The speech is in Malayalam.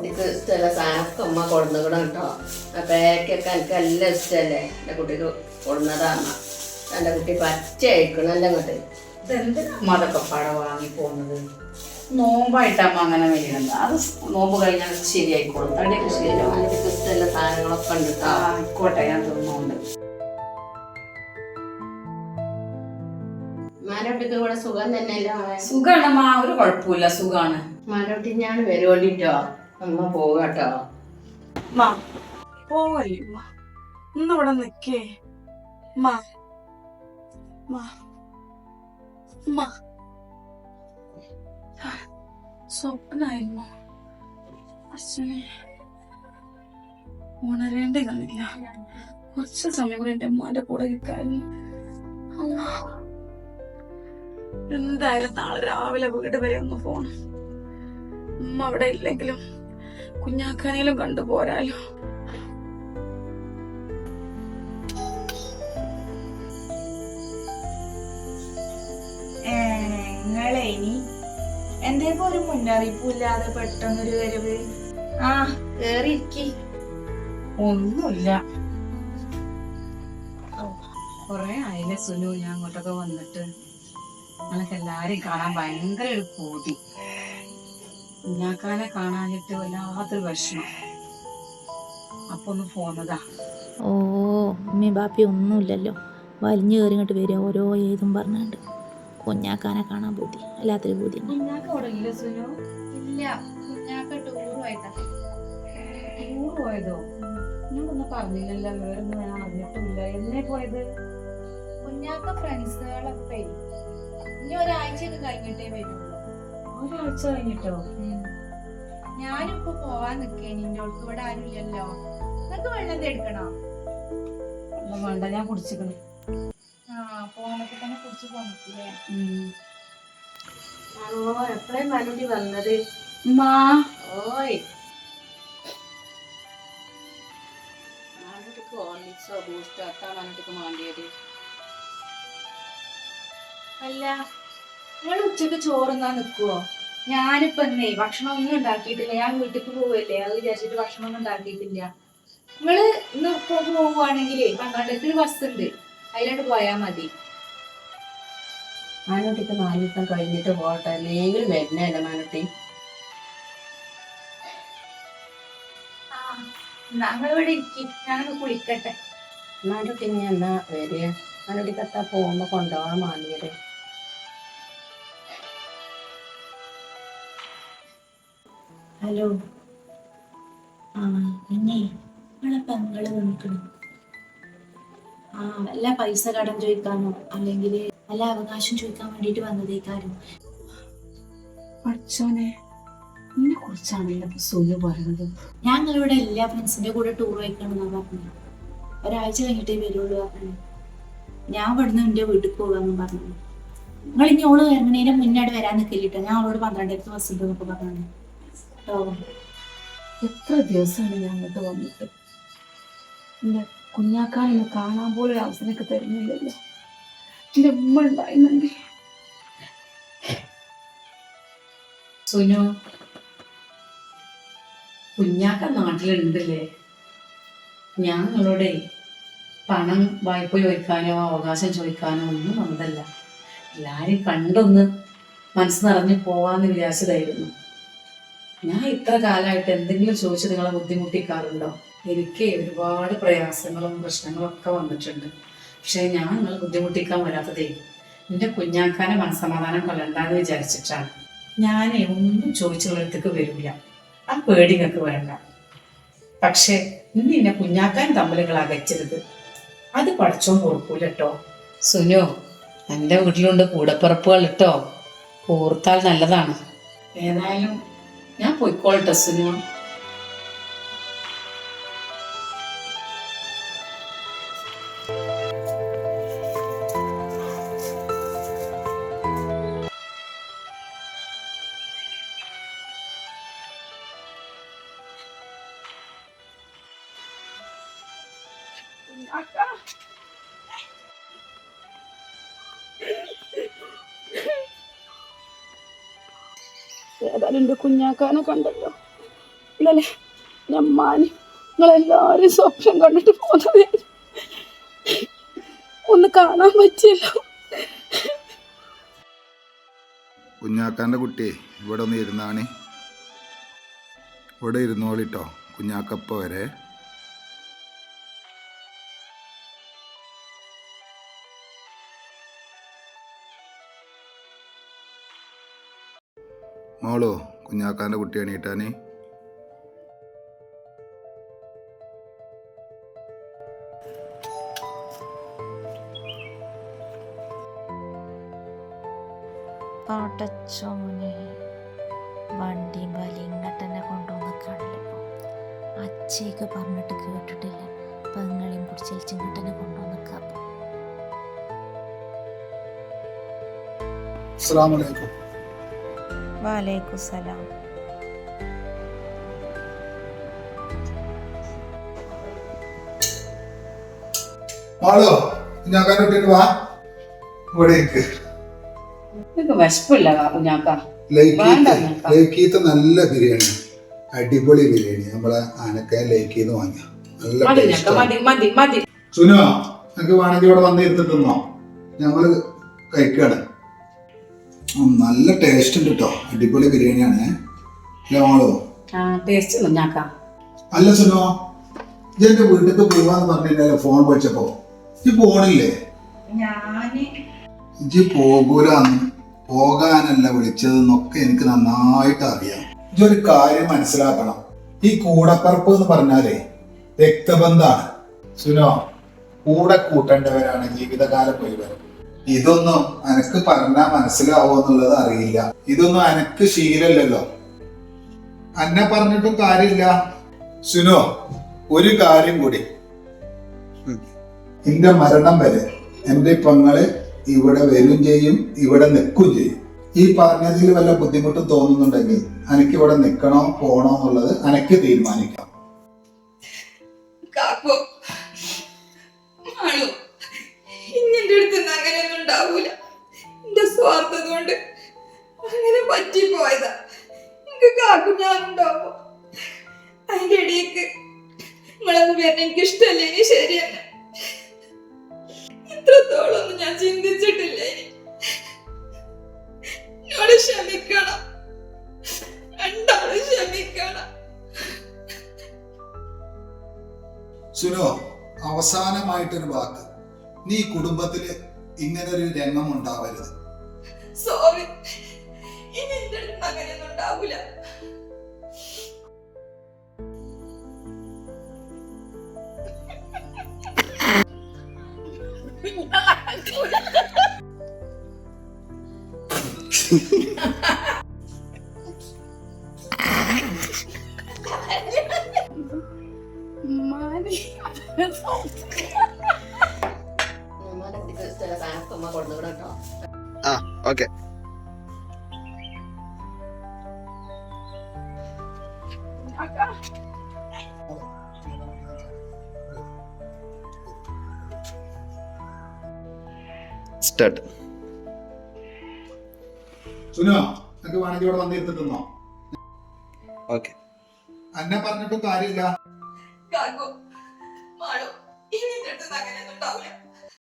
കുട്ടിക്ക് ഇഷ്ടമല്ല സാധനമൊക്കെ അമ്മ കൊടുന്നുകൂടെ കേട്ടോ. ആ പേക്കൊക്കെ എനിക്ക് എല്ലാം ഇഷ്ടമല്ലേ? എന്റെ കുട്ടിക്ക് കൊടുന്നതാണ്. എന്റെ കുട്ടി പച്ച അയക്കണം എല്ലാം ഇങ്ങോട്ട്? ഇതെന്തിനാ അമ്മ അതൊക്കെ പഴ വാങ്ങി പോകുന്നത്? നോമ്പായിട്ടമ്മ അങ്ങനെ വരുന്നത് അത് നോമ്പ് കഴിഞ്ഞാൽ ശരിയായിക്കോളും. തടിയൊക്കെ ശരിയാവും. എനിക്ക് ഇഷ്ടമല്ല സാധനങ്ങളൊക്കെ ഉണ്ട് കേട്ടോ. ആയിക്കോട്ടെ ഞാൻ തിന്നുകൊണ്ട് മാരോട്ടിക്ക് ഇവിടെ സുഖം തന്നെയല്ലോ? സുഖാണ് അമ്മ. ഒരു കുഴപ്പമില്ല സുഖാണ്. മാരോട്ടി ഞാൻ വരുവോണ്ടിട്ടോ? അമ്മ പോകാട്ടോ. മാ പോവല്ലേ മാ. ഇന്നിവിടെ നിക്കേ. മാ മാ മാ. സ്വപ്നായിരുന്നു അച്ഛനെ ഉണരേണ്ടി കാണില്ല കുറച്ച് സമയം കൂടി എന്റെ അമ്മാന്റെ കൂടെ നിൽക്കായിരുന്നു. എന്തായാലും നാളെ രാവിലെ വീട് വരെ ഒന്ന് പോണം. അമ്മ അവിടെ ഇല്ലെങ്കിലും കുഞ്ഞാക്കാനേലും കണ്ടു പോരാലോ. നിങ്ങളെ ഇനി എന്തേപ്പോ ഒരു മുന്നറിയിപ്പില്ലാതെ പെട്ടെന്നൊരു വരവ്? ആ കേറിയിരിക്കി. ഒന്നുമില്ല. കൊറേ ആയില്ലേ സുനു ഞാൻ അങ്ങോട്ടൊക്കെ വന്നിട്ട്. ഞങ്ങൾക്ക് എല്ലാരെയും കാണാൻ ഭയങ്കര ഒരു പൂതി. കുഞ്ഞാക്കാനെ കാണാനിട്ട് വല്ലാത്തൊരു വിഷമം. അപ്പൊ ഒന്ന് പോന്നതാ. ഓ ഉമ്മയും ബാപ്പി ഒന്നുമില്ലല്ലോ. വലിഞ്ഞു കയറി ഇങ്ങോട്ട് വരിക ഓരോ ഏതും പറഞ്ഞുണ്ട് കുഞ്ഞാക്കാനെ കാണാൻ ബുദ്ധി അല്ലാത്തൊരു ബുദ്ധി പോയതോ. പറഞ്ഞില്ലല്ലോ വേറൊന്നും ഞാൻ അറിഞ്ഞിട്ടില്ല. എന്നേ പോയത്? കുഞ്ഞാക്ക ഫ്രണ്ട്സുകളൊക്കെ വരും ഇനി ഒരാഴ്ചയൊക്കെ കഴിഞ്ഞിട്ടേ വരുള്ളൂ ഒരാഴ്ച കഴിഞ്ഞിട്ടോ? ഞാനിപ്പോ പോവാൻ നിക്കേ നിന്റെ അടുത്ത് ഇവിടെ ആരുമില്ലല്ലോ. നിനക്ക് വെള്ളം എടുക്കണോ? വേണ്ട. ഞാൻ കുടിച്ചിക്കണു. ആ പോണപ്പോ തന്നെ കുറിച്ച് പോന്നിട്ടില്ലേ ആണോ എപ്പോഴേ വന്നത്? മാ ഓയ്. ബൂസ്റ്റോ അല്ല. നിങ്ങൾ ഉച്ചയ്ക്ക് ചോറുന്നാ നിക്കുവോ? ഞാനിപ്പോ എന്നേ ഭക്ഷണം ഒന്നും ഉണ്ടാക്കിയിട്ടില്ല. ഞാൻ വീട്ടിക്ക് പോവല്ലേ? അത് വിചാരിച്ചിട്ട് ഭക്ഷണം ഒന്നും ഉണ്ടാക്കിയിട്ടില്ല. നിങ്ങൾ ഇന്ന് പോവുകയാണെങ്കിലേ പന്ത്രണ്ടരക്ക് ഒരു ബസ് ഉണ്ട്. അതിലോട്ട് പോയാ മതി. മാനോട്ടിക്ക് നാല് ദിവസം കഴിഞ്ഞിട്ട് പോട്ടെ. അല്ലെങ്കിൽ വരുന്നല്ലേ മാനോട്ടി? ഇരിക്കും. ഞാനൊന്ന് കുളിക്കട്ടെ. മാനോട്ടി ഇനി എന്നാ വരിക? മാനോട്ടിക്ക് എത്താ പോകുമ്പോ കൊണ്ടുപോകാൻ മാണ്ടിയത്. ഹലോ ആ പിന്നെ നമ്മളെ പെങ്ങൾ ആ വല്ല പൈസ കടം ചോദിക്കാനോ അല്ലെങ്കിൽ വല്ല അവകാശം ചോദിക്കാൻ വേണ്ടിയിട്ട് വന്നതേക്കാരും. പഠിച്ചോനെ നിന്നെ കുറിച്ചാണല്ലോ ഇപ്പൊ സുനു പറയുന്നത്. ഞങ്ങളിവിടെ എല്ലാ ഫ്രണ്ട്സിന്റെ കൂടെ ടൂർ പോയിക്കണെന്നാ പറഞ്ഞു ഒരാഴ്ച കഴിഞ്ഞിട്ടേ വരുള്ളൂ പറഞ്ഞു ഞാൻ ഇവിടുന്ന് എന്റെ വീട്ടിൽ പോകാന്ന് പറഞ്ഞു നിങ്ങൾ ഇനി ഓൾ വരുന്നതിന് മുന്നോട്ട് വരാൻ നിൽക്കില്ല ഞാൻ അവളോട് പന്ത്രണ്ടായിരത്തി ബസ് ഉണ്ടെന്നൊക്കെ പറഞ്ഞു കേട്ടോ എത്ര ദിവസമാണ് ഞാൻ അങ്ങോട്ട് വന്നിട്ട് എന്റെ കുഞ്ഞാക്കാനൊന്ന് കാണാൻ പോലും ഒരു അവസരമൊക്കെ തരുന്നില്ലല്ലോ. എന്റെ ഉമ്മ ഉണ്ടായിരുന്നെങ്കിൽ. സുനു കുഞ്ഞാക്ക നാട്ടിലുണ്ടല്ലേ? ഞാൻ നിങ്ങളോടെ പണം വായ്പ ചോദിക്കാനോ അവകാശം ചോദിക്കാനോ ഒന്നും വന്നതല്ല. എല്ലാരെയും കണ്ടൊന്ന് മനസ്സ് നിറഞ്ഞു പോവാന്ന് വിചാരിച്ചതായിരുന്നു. ഞാൻ ഇത്ര കാലമായിട്ട് എന്തെങ്കിലും ചോദിച്ച് നിങ്ങളെ ബുദ്ധിമുട്ടിക്കാറുണ്ടോ? എനിക്ക് ഒരുപാട് പ്രയാസങ്ങളും പ്രശ്നങ്ങളും ഒക്കെ വന്നിട്ടുണ്ട്. പക്ഷേ ഞാൻ നിങ്ങൾ ബുദ്ധിമുട്ടിക്കാൻ വരാത്തതേ എന്റെ കുഞ്ഞാക്കാനെ മനസ്സമാധാനം കൊല്ലണ്ടെന്ന് വിചാരിച്ചിട്ടാണ്. ഞാൻ ഒന്നും ചോദിച്ചുള്ളടത്തേക്ക് വരില്ല. ആ പേടി നിങ്ങൾക്ക് വേണ്ട പക്ഷേ ഇന്ന് എന്നെ കുഞ്ഞാക്കാൻ തമ്മിൽ നിങ്ങൾ അകച്ചരുത് അത് പഠിച്ചോ കൊടുക്കൂല കേട്ടോ സുനു എന്റെ വീട്ടിലുണ്ട് കൂടപ്പിറപ്പുകൾ കേട്ടോ. ഓർത്താൽ നല്ലതാണ്. ഏതായാലും ഞാൻ പോയിക്കോളട്ടെ സുനു കുഞ്ഞാക്ക ഏതായാലും എന്റെ കുഞ്ഞാക്കാനെ കണ്ടല്ലോ ഇല്ലല്ലേ ഞമ്മാന് നിങ്ങളെല്ലാരും സ്വപ്നം കണ്ടിട്ട് പോകുന്നത് ഒന്ന് കാണാൻ പറ്റിയല്ലോ കുഞ്ഞാക്കാന്റെ കുട്ടി ഇവിടെ ഒന്ന് ഇരുന്നാണ്. ഇവിടെ ഇരുന്നോളിട്ടോ കുഞ്ഞാക്കപ്പ വരെ. മോളോ കുഞ്ഞാക്കാന്റെ കുട്ടി എണീറ്റാന്? പാട്ടച്ചോനെ വണ്ടിയും വലി ഇങ്ങോട്ടെന്നെ കൊണ്ടുവന്ന് കണ്ടിപ്പോ അച്ഛയൊക്കെ പറഞ്ഞിട്ട് കേട്ടിട്ടില്ല. പെങ്ങളെയും പിടിച്ചേച്ച് ഇങ്ങോട്ടെന്നെ കൊണ്ടുവന്ന് കാപ്പം അസ്സാമലൈക്കും വാലേക്കും സലാം മോളോ ഞാൻ കണ്ടിട്ട് വാ. ഇവിടെ വിശപ്പില്ല ലൈക്കീത്ത്. നല്ല ബിരിയാണി. അടിപൊളി ബിരിയാണി. നമ്മളെ ആനക്കയം ലൈക്കീന്ന് വാങ്ങിയ. നല്ല സുനോ എനിക്ക് വേണമെങ്കിൽ ഇവിടെ വന്നിരുന്ന് തിന്നോ. ഞങ്ങൾ കഴിക്കാണ്. നല്ല ടേസ്റ്റ് ഉണ്ട് കേട്ടോ അടിപൊളി ബിരിയാണിയാണ്. അല്ലേ മോളോ? ടേസ്റ്റ് അല്ല സുനോ ഇത് എന്റെ വീട്ടിലേക്ക് പോവാന്ന് പറഞ്ഞില്ലല്ലോ ഫോൺ വിളിച്ചപ്പോ. ഇജ്ജ് പോണില്ലേ? ഇജ്ജ് പോകൂലെന്ന് പോകാനല്ല വിളിച്ചതെന്നൊക്കെ എനിക്ക് നന്നായിട്ട് അറിയാം. ഇജ്ജൊരു കാര്യം മനസ്സിലാക്കണം. ഈ കൂടപ്പറപ്പ് എന്ന് പറഞ്ഞാലേ രക്തബന്ധാണ് സുനോ കൂടെ കൂട്ടേണ്ടവരാണ് ജീവിതകാലം മുഴുവൻ ഇതൊന്നും അനക്ക് പറഞ്ഞാൽ മനസ്സിലാവോ എന്നുള്ളത് അറിയില്ല. ഇതൊന്നും അനക്ക് ശീലല്ലല്ലോ. അന്നെ പറഞ്ഞിട്ടും കാര്യമില്ല. സുനോ ഒരു കാര്യം കൂടി. എന്റെ മരണം വരെ എന്റെ പെങ്ങൾ ഇവിടെ വരും ചെയ്യും ഇവിടെ നിൽക്കും ചെയ്യും. ഈ പറഞ്ഞതിൽ വല്ല ബുദ്ധിമുട്ട് തോന്നുന്നുണ്ടെങ്കിൽ അനക്ക് ഇവിടെ നിൽക്കണോ പോണോ എന്നുള്ളത് അനക്ക് തീരുമാനിക്കാം. കാക്കോ ഇഞ്ഞെന്റെ അടുത്ത് നിന്ന് അങ്ങനെയൊന്നും ഉണ്ടാവൂല. എന്റെ സ്വാർത്ഥത കൊണ്ട് അങ്ങനെ പറ്റിപ്പോയതാ. എനിക്ക് കാക്കു ഞാനുണ്ടാവോ അതിന്റെ ഇടയ്ക്ക് നിങ്ങളൊന്നും വരുന്ന എനിക്ക് ഇഷ്ടമല്ല ഇനി ശരിയല്ല ഇത്രത്തോളം ഞാൻ ചിന്തിച്ചിട്ടില്ല എന്നോട് ക്ഷമിക്കണം. രണ്ടാളും ക്ഷമിക്കണം. സുനോ അവസാനമായിട്ടൊരു വാക്ക്. നീ കുടുംബത്തിൽ ഇങ്ങനെ ഒരു രംഗം ഉണ്ടാവരുത്. സോറി ഇനി എന്റെ അങ്ങനെയൊന്നും ഉണ്ടാവൂല. ചില സാധനമൊക്കെ അമ്മ കൊടുന്നുകൂടെ കേട്ടോ ആ ഓക്കെ. സ്റ്റാർട്ട് സുനോ നിനക്ക് വേണമെങ്കിൽ ഇവിടെ വന്നിരുന്ന് തിന്നോ ഓക്കെ. അന്നെ പറഞ്ഞിട്ടും കാര്യമില്ല. കാക്കു മാളു ഇനി അടുത്ത് അങ്ങനെയൊന്നും ഉണ്ടാവൂല